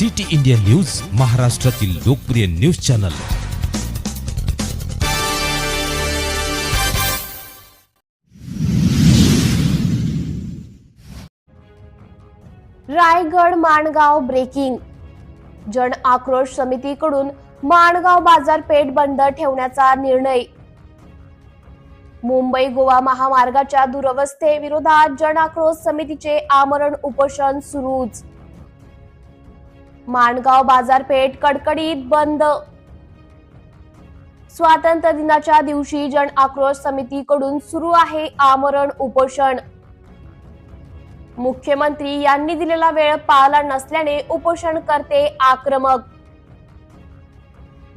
City India news महाराष्ट्रातील लोकप्रिय news channel. Raigad Mangaon breaking. जन आक्रोश समितीकडून माणगाव बाजारपेठ बंद ठेवण्याचा निर्णय. मुंबई गोवा महामार्गाच्या दुरवस्थेविरोधात जन आक्रोश समितीचे आमरण उपोषण सुरूच. माणगाव बाजारपेठ कडकडीत बंद. स्वातंत्र्य दिनाच्या दिवशी जन आक्रोश समितीकडून सुरू आहे आमरण उपोषण. मुख्यमंत्री यांनी दिलेला वेळ पाळला नसल्याने उपोषणकर्ते आक्रमक.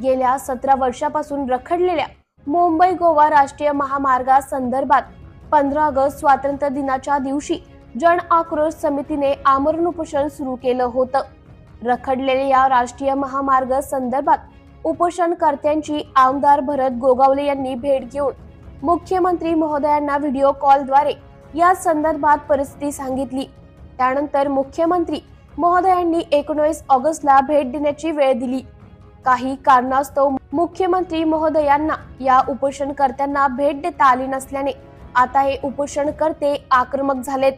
गेल्या सतरा वर्षापासून रखडलेल्या मुंबई गोवा राष्ट्रीय महामार्गा संदर्भात पंधरा ऑगस्ट स्वातंत्र्य दिनाच्या दिवशी जन आक्रोश समितीने आमरण उपोषण सुरू केलं होतं. रखडलेल्या या राष्ट्रीय महामार्ग संदर्भात उपोषणकर्त्यांची आमदार भरत गोगावले यांनी भेट घेऊन मुख्यमंत्री महोदयांना व्हिडिओ कॉलद्वारे या संदर्भात परिस्थिती सांगितली. त्यानंतर मुख्यमंत्री महोदयांनी एकोणीस ऑगस्टला भेट देण्याची वेळ दिली. काही कारणास्तव मुख्यमंत्री महोदयांना या उपोषणकर्त्यांना भेट देता आली नसल्याने आता हे उपोषणकर्ते आक्रमक झालेत.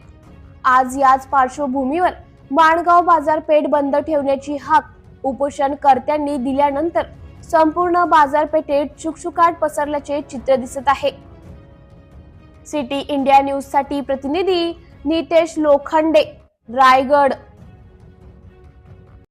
आज याच पार्श्वभूमीवर माणगाव बाजारपेठ बंद ठेवण्याची हाक उपोषणकर्त्यांनी दिल्यानंतर संपूर्ण बाजारपेठेत शुकशुकाट पसरल्याचे चित्र दिसत आहे. सिटी इंडिया न्यूजसाठी प्रतिनिधी नितेश लोखंडे रायगड.